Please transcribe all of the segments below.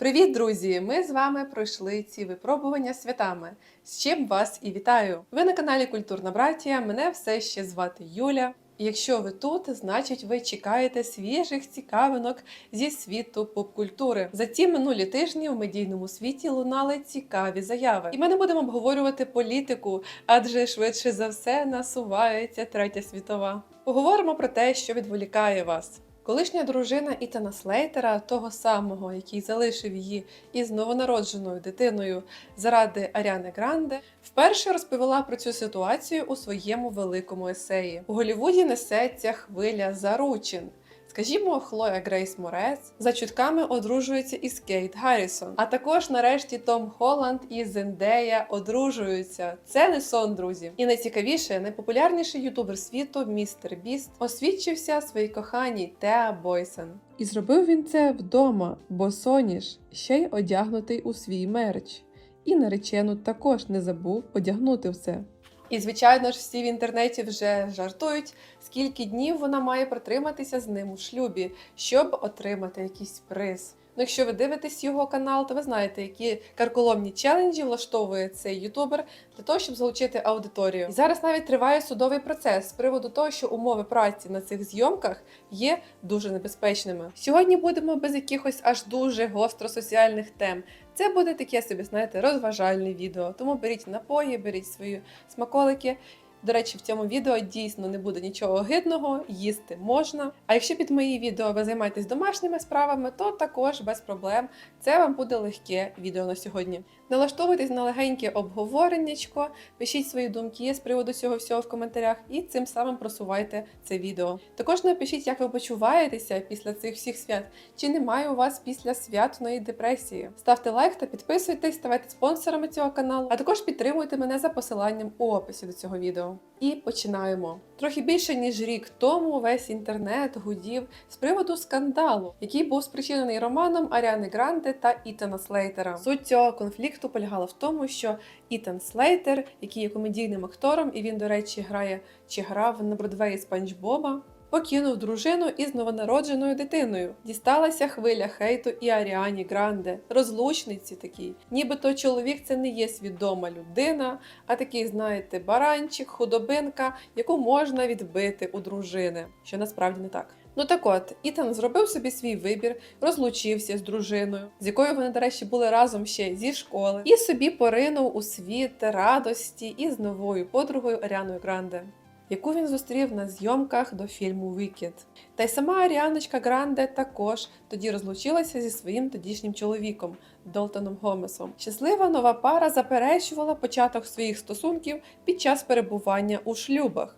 Привіт, друзі! Ми з вами пройшли ці випробування святами. З чим вас і вітаю! Ви на каналі Культурна Братія. Мене все ще звати Юля. Якщо ви тут, значить ви чекаєте свіжих цікавинок зі світу поп-культури. За ці минулі тижні в медійному світі лунали цікаві заяви. І ми не будемо обговорювати політику, адже швидше за все насувається третя світова. Поговоримо про те, що відволікає вас. Колишня дружина Ітана Слейтера, того самого, який залишив її із новонародженою дитиною заради Аріани Гранде, вперше розповіла про цю ситуацію у своєму великому есеї. У Голівуді несеться хвиля заручин. Скажімо, Хлоя Грейс Морец за чутками одружується із Кейт Гаррісон. А також нарешті Том Холланд і Зендея одружуються. Це не сон, друзі. І найцікавіше, найпопулярніший ютубер світу, містер Біст, освідчився своїй коханій Теа Бойсен. І зробив він це вдома, бо соніш ще й одягнутий у свій мерч. І наречену також не забув одягнути все. І, звичайно ж, всі в інтернеті вже жартують, скільки днів вона має протриматися з ним у шлюбі, щоб отримати якийсь приз. Ну, якщо ви дивитесь його канал, то ви знаєте, які карколомні челенджі влаштовує цей ютубер для того, щоб залучити аудиторію. І зараз навіть триває судовий процес з приводу того, що умови праці на цих зйомках є дуже небезпечними. Сьогодні будемо без якихось аж дуже гостро соціальних тем. Це буде таке собі, знаєте, розважальне відео. Тому беріть напої, беріть свої смаколики. До речі, в цьому відео дійсно не буде нічого огидного, їсти можна. А якщо під мої відео ви займаєтесь домашніми справами, то також без проблем це вам буде легке відео на сьогодні. Налаштовуйтесь на легеньке обговореннячко, пишіть свої думки з приводу цього всього в коментарях і цим самим просувайте це відео. Також напишіть, як ви почуваєтеся після цих всіх свят, чи немає у вас після святної депресії. Ставте лайк та підписуйтесь, ставайте спонсорами цього каналу, а також підтримуйте мене за посиланням у описі до цього відео. І починаємо. Трохи більше ніж рік тому весь інтернет гудів з приводу скандалу, який був спричинений романом Аріани Гранде та Ітана Слейтера. Суть цього конфлікту полягала в тому, що Ітан Слейтер, який є комедійним актором, і він, до речі, грає чи грав на Бродвеї Спанч Боба, покинув дружину із новонародженою дитиною. Дісталася хвиля хейту і Аріані Гранде, розлучниці такій. Нібито чоловік це не є свідома людина, а такий, знаєте, баранчик, худобинка, яку можна відбити у дружини, що насправді не так. Ну так от, Ітан зробив собі свій вибір, розлучився з дружиною, з якою вони, до речі, були разом ще зі школи, і собі поринув у світ радості із новою подругою Аріаною Гранде яку він зустрів на зйомках до фільму Вікід. Та й сама Аріаночка Гранде також тоді розлучилася зі своїм тодішнім чоловіком Долтоном Гомесом. Щаслива нова пара заперечувала початок своїх стосунків під час перебування у шлюбах.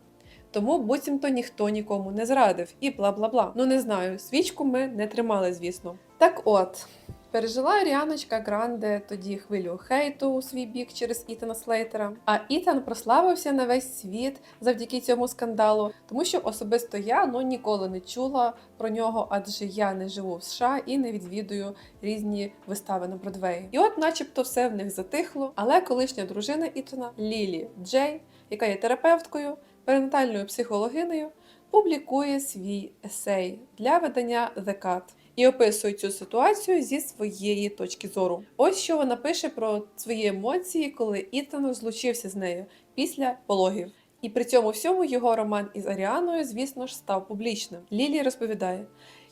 Тому буцімто ніхто нікому не зрадив і бла бла бла. Ну не знаю, свічку ми не тримали, звісно. Так от. Пережила Ріаночка Гранде тоді хвилю хейту у свій бік через Ітана Слейтера. А Ітан прославився на весь світ завдяки цьому скандалу, тому що особисто я ну ніколи не чула про нього, адже я не живу в США і не відвідую різні вистави на Бродвеї. І от, начебто, все в них затихло. Але колишня дружина Ітана Лілі Джей, яка є терапевткою, перинатальною психологинею, публікує свій есей для видання The Cut і описує цю ситуацію зі своєї точки зору. Ось що вона пише про свої емоції, коли Ітан розлучився з нею після пологів. І при цьому всьому його роман із Аріаною, звісно ж, став публічним. Лілі розповідає: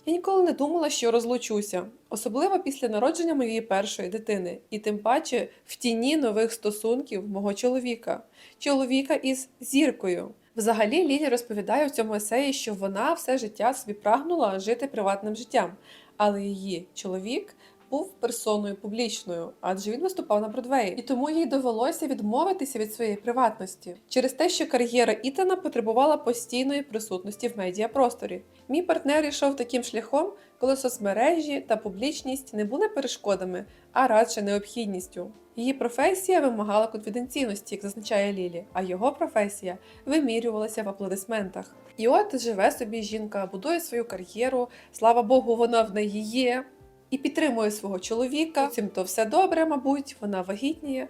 я ніколи не думала, що розлучуся, особливо після народження моєї першої дитини, і тим паче в тіні нових стосунків мого чоловіка, чоловіка із зіркою. Взагалі, Лілі розповідає в цьому есеї, що вона все життя собі прагнула жити приватним життям, але її чоловік був персоною публічною, адже він виступав на Бродвеї, і тому їй довелося відмовитися від своєї приватності через те, що кар'єра Ітана потребувала постійної присутності в медіапросторі. Мій партнер йшов таким шляхом, коли соцмережі та публічність не були перешкодами, а радше необхідністю. Її професія вимагала конфіденційності, як зазначає Лілі, а його професія вимірювалася в аплодисментах. І от живе собі жінка, будує свою кар'єру, слава Богу, вона в неї є, і підтримує свого чоловіка. Цим то все добре, мабуть, вона вагітніє.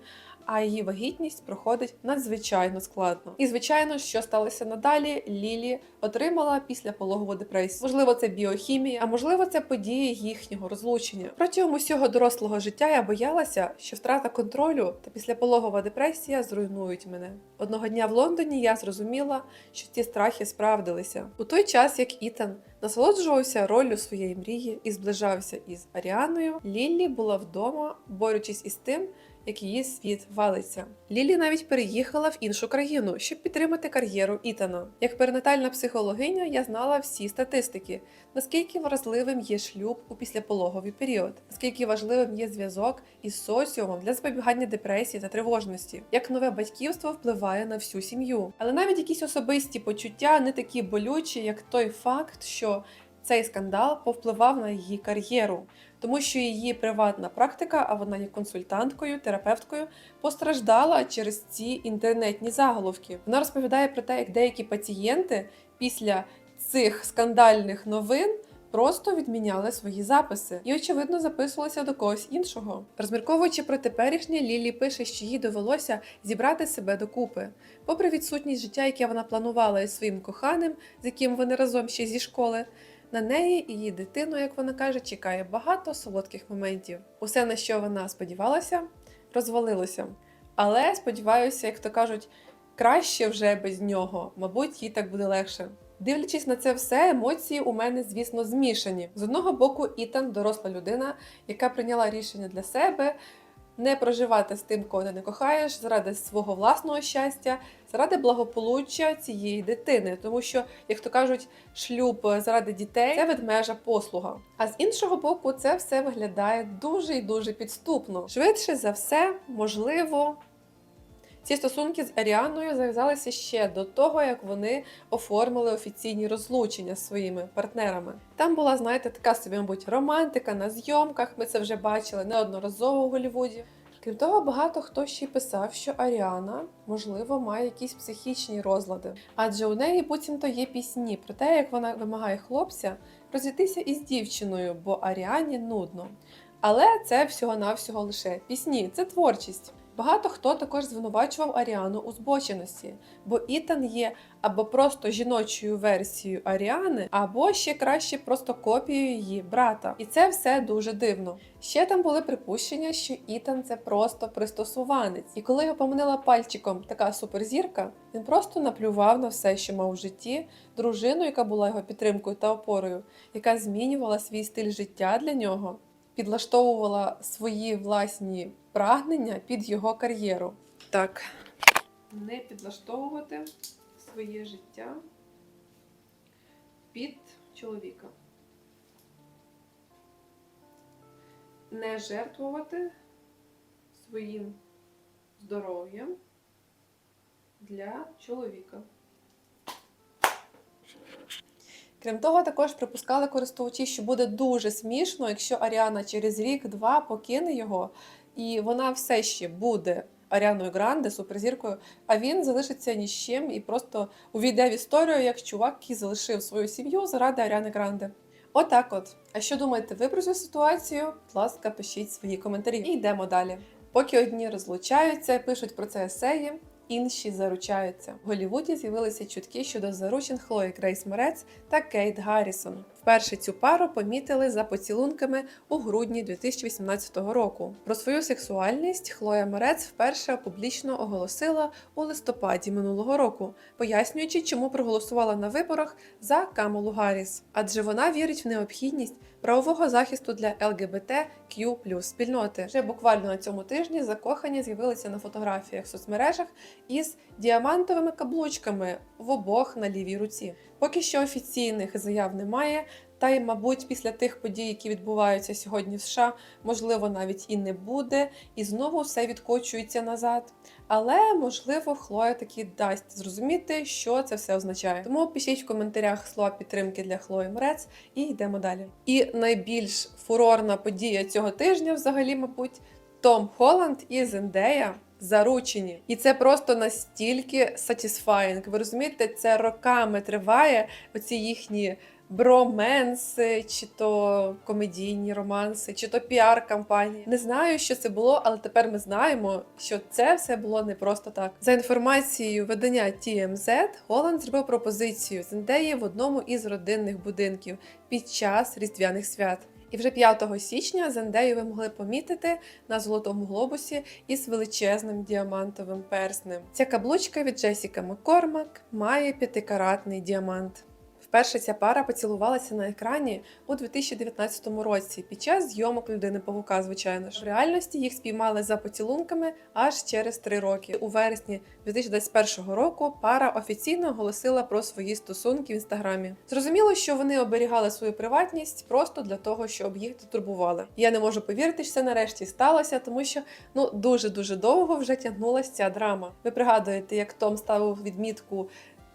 А її вагітність проходить надзвичайно складно. І звичайно, що сталося надалі, Лілі отримала післяпологову депресію. Можливо, це біохімія, а можливо, це події їхнього розлучення. Протягом усього дорослого життя я боялася, що втрата контролю та післяпологова депресія зруйнують мене. Одного дня в Лондоні я зрозуміла, що ці страхи справдилися. У той час, як Ітан насолоджувався роллю своєї мрії і зближався із Аріаною, Ліллі була вдома, борючись із тим, як її світ валиться. Лілі навіть переїхала в іншу країну, щоб підтримати кар'єру Ітана. Як перинатальна психологиня, я знала всі статистики, наскільки вразливим є шлюб у післяпологовий період, наскільки важливим є зв'язок із соціумом для запобігання депресії та тривожності, як нове батьківство впливає на всю сім'ю. Але навіть якісь особисті почуття не такі болючі, як той факт, що цей скандал повпливав на її кар'єру, тому що її приватна практика, а вона є консультанткою, терапевткою, постраждала через ці інтернетні заголовки. Вона розповідає про те, як деякі пацієнти після цих скандальних новин. Просто відміняли свої записи і, очевидно, записувалися до когось іншого. Розмірковуючи про теперішнє, Лілі пише, що їй довелося зібрати себе докупи. Попри відсутність життя, яке вона планувала із своїм коханим, з яким вони разом ще зі школи, на неї і її дитину, як вона каже, чекає багато солодких моментів. Усе, на що вона сподівалася, розвалилося. Але сподіваюся, як то кажуть, краще вже без нього. Мабуть, їй так буде легше. Дивлячись на це все, емоції у мене, звісно, змішані. З одного боку, Ітан доросла людина, яка прийняла рішення для себе не проживати з тим, кого ти не кохаєш, заради свого власного щастя, заради благополуччя цієї дитини. Тому що, як то кажуть, шлюб заради дітей це ведмежа послуга. А з іншого боку, це все виглядає дуже і дуже підступно. Швидше за все, можливо. Ці стосунки з Аріаною зав'язалися ще до того, як вони оформили офіційні розлучення з своїми партнерами. Там була, знаєте, така собі, мабуть, романтика на зйомках. Ми це вже бачили неодноразово у Голлівуді. Крім того, багато хто ще й писав, що Аріана, можливо, має якісь психічні розлади, адже у неї буцімто є пісні про те, як вона вимагає хлопця розійтися із дівчиною, бо Аріані нудно. Але це всього-навсього лише пісні, це творчість. Багато хто також звинувачував Аріану у збоченості, бо Ітан є або просто жіночою версією Аріани, або ще краще просто копією її брата. І це все дуже дивно. Ще там були припущення, що Ітан це просто пристосуванець, і коли його поманила пальчиком така суперзірка, він просто наплював на все, що мав у житті, дружину, яка була його підтримкою та опорою, яка змінювала свій стиль життя для нього підлаштовувала свої власні прагнення під його кар'єру. Так, не підлаштовувати своє життя під чоловіка. Не жертвувати своїм здоров'ям для чоловіка. Крім того, також припускали користувачі, що буде дуже смішно, якщо Аріана через рік-два покине його, і вона все ще буде Аріаною Гранде, суперзіркою, а він залишиться ні з чим і просто увійде в історію як чувак, який залишив свою сім'ю заради Аріани Гранде. Отак от. А що думаєте ви про цю ситуацію? Будь ласка, пишіть свої коментарі. І йдемо далі. Поки одні розлучаються, пишуть про це есеї, інші заручаються. В Голлівуді з'явилися чутки щодо заручин Хлої Грейс Морець та Кейт Гаррісон. Вперше цю пару помітили за поцілунками у грудні 2018 року. Про свою сексуальність Хлоя Морець вперше публічно оголосила у листопаді минулого року, пояснюючи, чому проголосувала на виборах за Камалу Гарріс. Адже вона вірить в необхідність правового захисту для ЛГБТQ спільноти. Вже буквально на цьому тижні закохані з'явилися на фотографіях в соцмережах із діамантовими каблучками в обох на лівій руці. Поки що офіційних заяв немає. Та й, мабуть, після тих подій, які відбуваються сьогодні в США, можливо, навіть і не буде, і знову все відкочується назад. Але можливо, Хлоя таки дасть зрозуміти, що це все означає. Тому пишіть в коментарях слова підтримки для Хлої Мрець і йдемо далі. І найбільш фурорна подія цього тижня, взагалі, мабуть, Том Холланд і Зендея заручені. І це просто настільки satisfying. Ви розумієте, це роками триває оці їхні броменси, чи то комедійні романси, чи то піар-кампанії. Не знаю, що це було, але тепер ми знаємо, що це все було не просто так. За інформацією видання TMZ, Голланд зробив пропозицію Зендеї в одному із родинних будинків під час різдвяних свят. І вже 5 січня Зендею ви могли помітити на золотому глобусі із величезним діамантовим перснем. Ця каблучка від Джесіка Маккормак має п'ятикаратний діамант. Вперше ця пара поцілувалася на екрані у 2019 році під час зйомок людини павука, звичайно ж. В реальності їх спіймали за поцілунками аж через три роки. У вересні 2021 року пара офіційно оголосила про свої стосунки в інстаграмі. Зрозуміло, що вони оберігали свою приватність просто для того, щоб їх турбували. Я не можу повірити, що це нарешті сталося, тому що ну дуже дуже довго вже тягнулася ця драма. Ви пригадуєте, як Том ставив відмітку.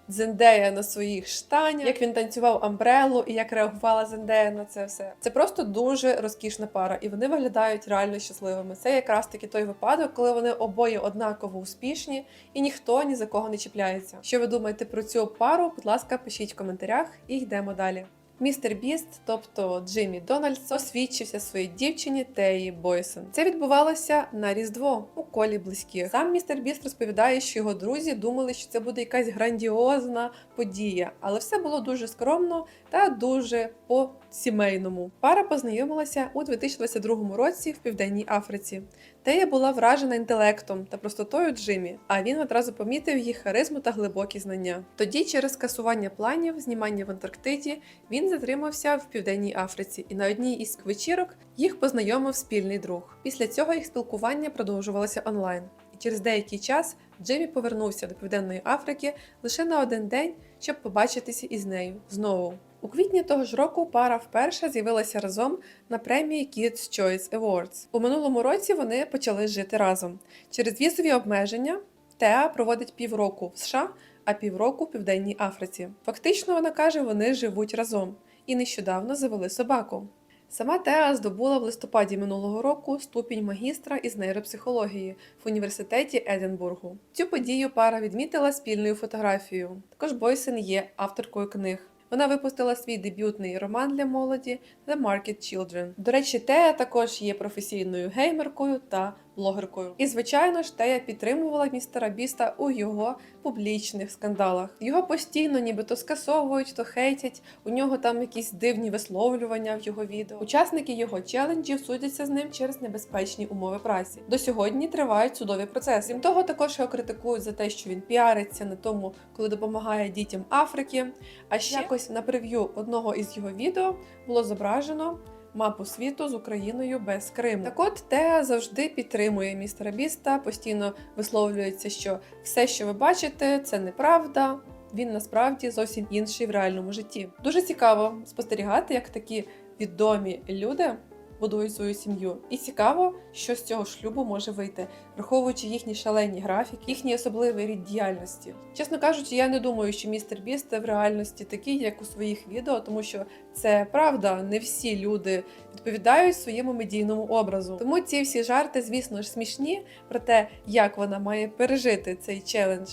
Зендея на своїх штанях, як він танцював амбрелу і як реагувала Зендея на це все. Це просто дуже розкішна пара, і вони виглядають реально щасливими. Це якраз таки той випадок, коли вони обоє однаково успішні і ніхто ні за кого не чіпляється. Що ви думаєте про цю пару? Будь ласка, пишіть в коментарях і йдемо далі. Містер Біст, тобто Джиммі Дональдс, освідчився своїй дівчині Теї Бойсон. Це відбувалося на Різдво у колі близьких. Сам містер Біст розповідає, що його друзі думали, що це буде якась грандіозна подія, але все було дуже скромно та дуже по-сімейному. Пара познайомилася у 2022 році в Південній Африці. Тея була вражена інтелектом та простотою Джиммі, а він одразу помітив її харизму та глибокі знання. Тоді, через скасування планів, знімання в Антарктиді, він затримався в Південній Африці, і на одній із вечірок їх познайомив спільний друг. Після цього їх спілкування продовжувалося онлайн. І через деякий час Джиммі повернувся до Південної Африки лише на один день, щоб побачитися із нею знову. У квітні того ж року пара вперше з'явилася разом на премії Kids Choice Awards. У минулому році вони почали жити разом. Через візові обмеження Теа проводить півроку в США, а півроку в Південній Африці. Фактично, вона каже, вони живуть разом і нещодавно завели собаку. Сама Теа здобула в листопаді минулого року ступінь магістра із нейропсихології в університеті Единбургу. Цю подію пара відмітила спільною фотографією. Також Бойсен є авторкою книг. Вона випустила свій дебютний роман для молоді The Market Children. До речі, Тея також є професійною геймеркою та блогеркою. І, звичайно ж, Тея підтримувала містера Біста у його публічних скандалах. Його постійно нібито скасовують, то хейтять. У нього там якісь дивні висловлювання в його відео. Учасники його челенджів судяться з ним через небезпечні умови праці. До сьогодні тривають судові процеси. Крім того, також його критикують за те, що він піариться на тому, коли допомагає дітям Африки. А ще якось на прев'ю одного із його відео було зображено мапу світу з Україною без Криму. Так от Теа завжди підтримує містера Біста, постійно висловлюється, що все, що ви бачите, це неправда. Він насправді зовсім інший в реальному житті. Дуже цікаво спостерігати, як такі відомі люди будують свою сім'ю. І цікаво, що з цього шлюбу може вийти, враховуючи їхні шалені графіки, їхній особливий рід діяльності. Чесно кажучи, я не думаю, що містер Біст в реальності такий, як у своїх відео, тому що це правда, не всі люди відповідають своєму медійному образу. Тому ці всі жарти, звісно ж, смішні про те, як вона має пережити цей челендж.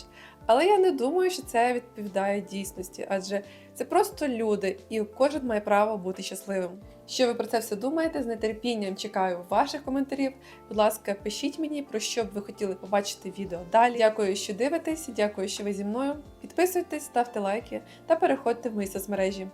Але я не думаю, що це відповідає дійсності, адже це просто люди, і кожен має право бути щасливим. Що ви про це все думаєте? З нетерпінням чекаю ваших коментарів. Будь ласка, пишіть мені, про що б ви хотіли побачити відео далі. Дякую, що дивитесь, дякую, що ви зі мною. Підписуйтесь, ставте лайки та переходьте в мої соцмережі.